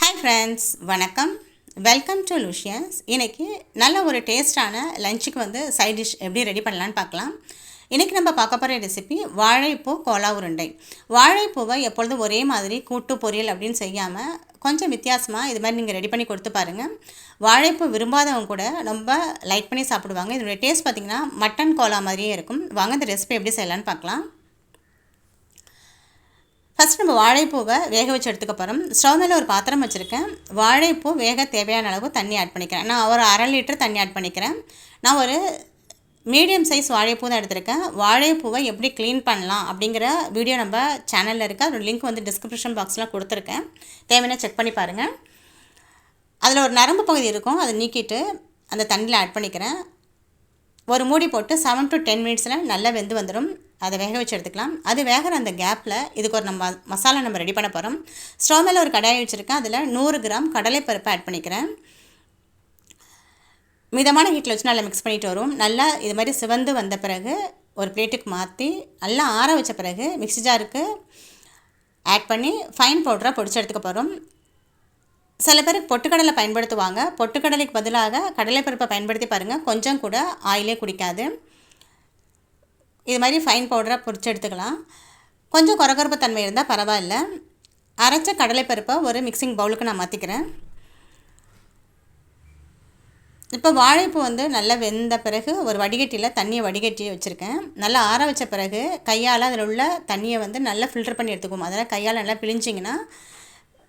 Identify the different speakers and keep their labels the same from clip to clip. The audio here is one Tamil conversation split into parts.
Speaker 1: ஹாய் ஃப்ரெண்ட்ஸ் வணக்கம். வெல்கம் டு லூஷியன்ஸ் இன்றைக்கி நல்ல ஒரு டேஸ்டான லஞ்சுக்கு வந்து சைட் டிஷ் எப்படி ரெடி பண்ணலான்னு பார்க்கலாம். இன்றைக்கி நம்ம பார்க்க போகிற ரெசிபி வாழைப்பூ கோலா உருண்டை வாழைப்பூவை எப்பொழுதும் ஒரே மாதிரி கூட்டு பொரியல் அப்படின்னு செய்யாமல் கொஞ்சம் வித்தியாசமாக இது மாதிரி நீங்கள் ரெடி பண்ணி கொடுத்து பாருங்கள் வாழைப்பூ விரும்பாதவங்க கூட ரொம்ப லைக் பண்ணி சாப்பிடுவாங்க. இதனுடைய டேஸ்ட் பார்த்திங்கன்னா மட்டன் கோலா மாதிரியே இருக்கும். வாங்க இந்த ரெசிபி எப்படி செய்யலான்னு பார்க்கலாம். ஃபஸ்ட் நம்ம வாழைப்பூவை வேக வச்சு எடுத்துக்க போகிறோம் ஸ்டவ் மேலே ஒரு பாத்திரம் வச்சுருக்கேன். வாழைப்பூ வேக தேவையான அளவு தண்ணி ஆட் பண்ணிக்கிறேன். நான் ஒரு அரை லிட்டர் தண்ணி ஆட் பண்ணிக்கிறேன். நான் ஒரு மீடியம் சைஸ் வாழைப்பூ தான் எடுத்திருக்கேன். வாழைப்பூவை எப்படி க்ளீன் பண்ணலாம் அப்படிங்கிற வீடியோ நம்ம சேனலில் இருக்குது அதோட லிங்க் வந்து டிஸ்கிரிப்ஷன் பாக்ஸில் கொடுத்துருக்கேன். தேவையான செக் பண்ணி பாருங்கள் அதில் ஒரு நரம்பு பகுதி இருக்கும். அதை நீக்கிட்டு அந்த தண்ணியில் ஆட் பண்ணிக்கிறேன். ஒரு மூடி போட்டு செவன் டு டென் மினிட்ஸில் நல்லா வெந்து வந்துடும் அதை வேக வச்சு எடுத்துக்கலாம். அது வேகிற அந்த கேப்பில் இதுக்கு ஒரு நம்ம மசாலா நம்ம ரெடி பண்ண போகிறோம் ஸ்டவ் மேலே ஒரு கடாயை வச்சுருக்கேன். அதில் நூறு கிராம் கடலைப்பருப்பு ஆட் பண்ணிக்கிறேன். மிதமான ஹீட்டில் வச்சு நல்லா மிக்ஸ் பண்ணிட்டு வரும் நல்லா இது மாதிரி சிவந்து வந்த பிறகு ஒரு பிளேட்டுக்கு மாற்றி நல்லா ஆற வச்ச பிறகு மிக்ஸி ஜாருக்கு ஆட் பண்ணி ஃபைன் பவுடராக பொடிச்சு எடுத்துக்க போகிறோம் சில பேர் பொட்டுக்கடலை பயன்படுத்துவாங்க. பொட்டுக்கடலைக்கு பதிலாக கடலைப்பருப்பை பயன்படுத்தி பாருங்கள் கொஞ்சம் கூட ஆயிலே குடிக்காது. இது மாதிரி ஃபைன் பவுடராக பொறிச்சு எடுத்துக்கலாம். கொஞ்சம் குறகுறப்பு தன்மை இருந்தால் பரவாயில்ல. அரைச்ச கடலைப்பருப்பை ஒரு மிக்சிங் பவுலுக்கு நான் மாற்றிக்கிறேன் இப்போ வாழைப்பூ வந்து நல்லா வெந்த பிறகு ஒரு வடிகட்டியில் தண்ணியை வடிகட்டி வச்சுருக்கேன். நல்லா ஆற வச்ச பிறகு கையால் அதில் உள்ள தண்ணியை வந்து நல்லா ஃபில்டர் பண்ணி எடுத்துக்குவோம். அதனால் கையால் நல்லா பிழிஞ்சிங்கன்னா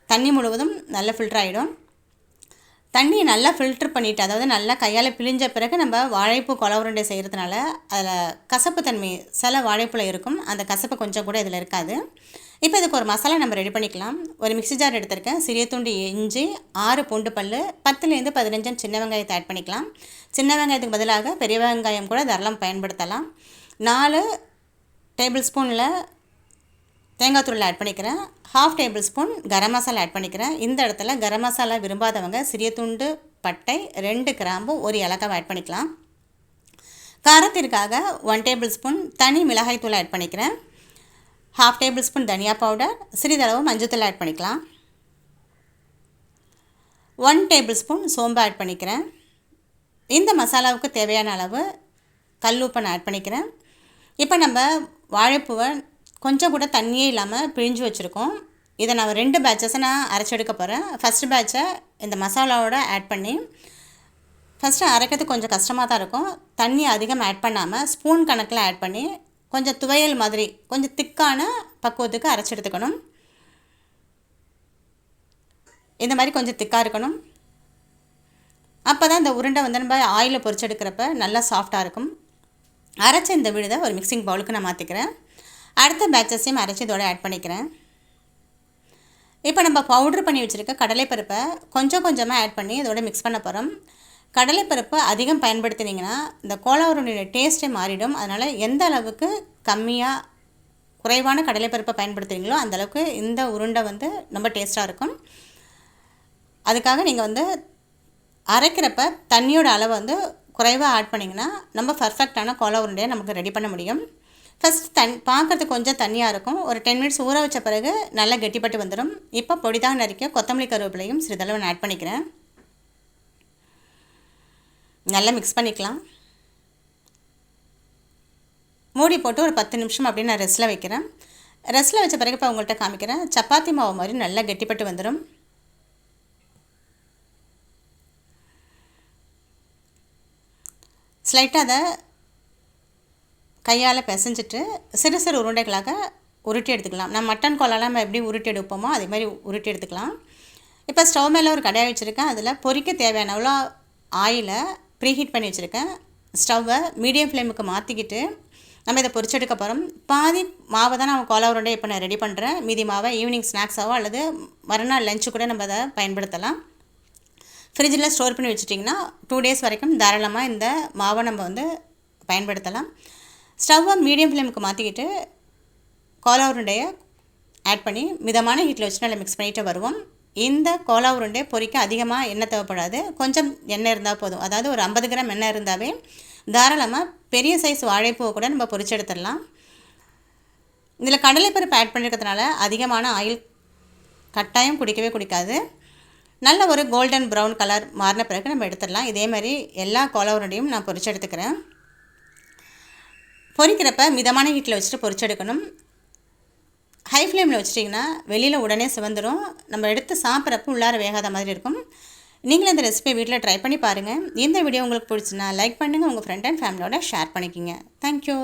Speaker 1: தண்ணி முழுவதும் நல்லா ஃபில்டர் ஆகிடும் தண்ணியை நல்லா ஃபில்டர் பண்ணிவிட்டு அதாவது நல்லா கையால் பிழிஞ்ச பிறகு நம்ம வாழைப்பூ கொல செய்கிறதுனால அதில் கசப்பு தன்மை சில வாழைப்பூவில் இருக்கும். அந்த கசப்பு கொஞ்சம் கூட இதில் இருக்காது. இப்போ இதுக்கு ஒரு மசாலா நம்ம ரெடி பண்ணிக்கலாம். ஒரு மிக்ஸி ஜார் எடுத்திருக்கேன். சிறிய துண்டு இஞ்சி ஆறு பூண்டு பல் பத்துலேருந்து பதினஞ்சு சின்ன வெங்காயத்தை ஆட் பண்ணிக்கலாம். சின்ன வெங்காயத்துக்கு பதிலாக பெரிய வெங்காயம் கூட தாராளம் பயன்படுத்தலாம். நாலு டேபிள் ஸ்பூனில் தேங்காய் தூள் ஆட் பண்ணிக்கிறேன். Half tablespoon garam masala add பண்ணிக்கிறேன். இந்த இடத்துல கரம் மசாலா விரும்பாதவங்க சிறிய துண்டு பட்டை ரெண்டு கிராம்பு ஒரு இலக்காவை ஆட் பண்ணிக்கலாம். காரத்திற்காக ஒன் டேபிள் ஸ்பூன் தனி மிளகாய் தூள் ஆட் பண்ணிக்கிறேன். ஹாஃப் டேபிள் ஸ்பூன் தனியா பவுடர் சிறிதளவு மஞ்சத்தூள் ஆட் பண்ணிக்கலாம். ஒன் டேபிள் ஸ்பூன் சோம்பு ஆட் பண்ணிக்கிறேன். இந்த மசாலாவுக்கு தேவையான அளவு கல் உப்பை நான் ஆட் பண்ணிக்கிறேன். இப்போ நம்ம வாழைப்பூவை கொஞ்சம் கூட தண்ணியே இல்லாமல் பிழிஞ்சு வச்சுருக்கோம். இதை நான் ரெண்டு பேட்சஸை நான் அரைச்சி எடுக்க போகிறேன் ஃபஸ்ட்டு பேட்சை இந்த மசாலாவோட ஆட் பண்ணி ஃபஸ்ட்டு அரைக்கிறதுக்கு கொஞ்சம் கஷ்டமாக தான் இருக்கும். தண்ணி அதிகம் ஆட் பண்ணாமல் ஸ்பூன் கணக்கில் ஆட் பண்ணி கொஞ்சம் துவையல் மாதிரி கொஞ்சம் திக்கான பக்குவத்துக்கு அரைச்சி எடுத்துக்கணும் இந்த மாதிரி கொஞ்சம் திக்காக இருக்கணும். அப்போ தான் இந்த உருண்டை வந்து நம்ம ஆயிலில் பொரிச்செடுக்கிறப்ப நல்லா சாஃப்டாக இருக்கும். அரைச்ச இந்த விழுதை ஒரு மிக்சிங் பவுலுக்கு நான் மாற்றிக்கிறேன் அடுத்த பேட்சஸையும் அரைச்சி இதோட ஆட் பண்ணிக்கிறேன். இப்போ நம்ம பவுட்ரு பண்ணி வச்சுருக்க கடலைப்பருப்பை கொஞ்சம் கொஞ்சமாக ஆட் பண்ணி இதோட மிக்ஸ் பண்ண போகிறோம் கடலைப்பருப்பு அதிகம் பயன்படுத்தினீங்கன்னா இந்த கோலாவரனுடைய டேஸ்ட்டே மாறிடும். அதனால் எந்த அளவுக்கு கம்மியாக குறைவான கடலைப்பருப்பை பயன்படுத்துகிறீங்களோ அந்தளவுக்கு இந்த உருண்டை வந்து ரொம்ப டேஸ்ட்டாக இருக்கும். அதுக்காக நீங்கள் வந்து அரைக்கிறப்ப தண்ணியோட அளவை வந்து குறைவாக ஆட் பண்ணிங்கன்னா நம்ம பர்ஃபெக்டான கோலா உருண்டையை நமக்கு ரெடி பண்ண முடியும். ஃபஸ்ட் தன் பார்க்குறதுக்கு கொஞ்சம் தண்ணியாக இருக்கும். ஒரு டென் மினிட்ஸ் ஊற வச்ச பிறகு நல்லா கெட்டிப்பட்டு வந்துடும் இப்போ பொடிதாக நறுக்க கொத்தமல்லி கருவேப்பிலையும் சிறிதளவு நான் ஆட் பண்ணிக்கிறேன். நல்லா மிக்ஸ் பண்ணிக்கலாம். மூடி போட்டு ஒரு பத்து நிமிஷம் அப்படியே நான் ரெஸ்ட்டில் வைக்கிறேன். ரெஸ்ட்டில் வச்ச பிறகு இப்போ உங்கள்கிட்ட காமிக்கிறேன். சப்பாத்தி மாவு மாதிரி நல்லா கெட்டிப்பட்டு வந்துடும் ஸ்லைட்டாக அதை கையால் பிசைஞ்சிட்டு சிறு சிறு உருண்டைகளாக உருட்டி எடுத்துக்கலாம். நம்ம மட்டன் கோலாலாம் நம்ம எப்படி உருட்டி எடுப்போமோ அதே மாதிரி உருட்டி எடுத்துக்கலாம். இப்போ ஸ்டவ் மேலே ஒரு கடாய் வச்சுருக்கேன். அதில் பொறிக்க தேவையான அவ்வளோ ஆயிலை ப்ரீஹீட் பண்ணி வச்சுருக்கேன். ஸ்டவ்வை மீடியம் ஃப்ளேமுக்கு மாற்றிக்கிட்டு நம்ம இதை பொறிச்செடுக்க போகிறோம் பாதி மாவை தான் நான் கோலா உருண்டை இப்போ நான் ரெடி பண்ணுறேன் மீதி மாவை ஈவினிங் ஸ்நாக்ஸாவோ அல்லது மறுநாள் லஞ்சு கூட நம்ம அதை பயன்படுத்தலாம். ஃப்ரிட்ஜில் ஸ்டோர் பண்ணி வச்சுட்டிங்கன்னா டூ டேஸ் வரைக்கும் தாராளமாக இந்த மாவை நம்ம வந்து பயன்படுத்தலாம். ஸ்டவ்வை மீடியம் ஃப்ளேமுக்கு மாற்றிக்கிட்டு கோலா உருண்டையை ஆட் பண்ணி மிதமான ஹீட்டில் வச்சு நல்லா மிக்ஸ் பண்ணிகிட்டு வருவோம். இந்த கோலா உருண்டை பொரிக்க அதிகமாக எண்ணெய் தேவைப்படாது. கொஞ்சம் எண்ணெய் இருந்தால் போதும். அதாவது ஒரு ஐம்பது கிராம் எண்ணெய் இருந்தாவே தாராளமாக பெரிய சைஸ் வாழைப்பூவை கூட நம்ம பொரிச்சு எடுத்துடலாம். இதில் கடலைப்பருப்பு ஆட் பண்ணியிருக்கிறதுனால அதிகமான ஆயில் கட்டாயம் குடிக்கவே குடிக்காது. நல்ல ஒரு கோல்டன் ப்ரௌன் கலர் மாறின பிறகு நம்ம எடுத்துடலாம். இதே மாதிரி எல்லா கோலவரடையும் நான் பொறிச்சு எடுத்துக்கிறேன். பொரிக்கிறப்ப மிதமான ஹீட்டில் வச்சுட்டு பொரிச்செடுக்கணும் ஹை ஃப்ளேமில் வச்சிட்டிங்கன்னா வெளியில் உடனே சிவந்துடும் நம்ம எடுத்து சாப்பிட்றப்ப உள்ளார வேகாத மாதிரி இருக்கும். நீங்களும் இந்த ரெசிபியை வீட்டில் ட்ரை பண்ணி பாருங்கள் இந்த வீடியோ உங்களுக்கு பிடிச்சுன்னா லைக் பண்ணுங்கள் உங்கள் ஃப்ரெண்ட் அண்ட் ஃபேமிலியோட ஷேர் பண்ணிக்கிங்க. Thank you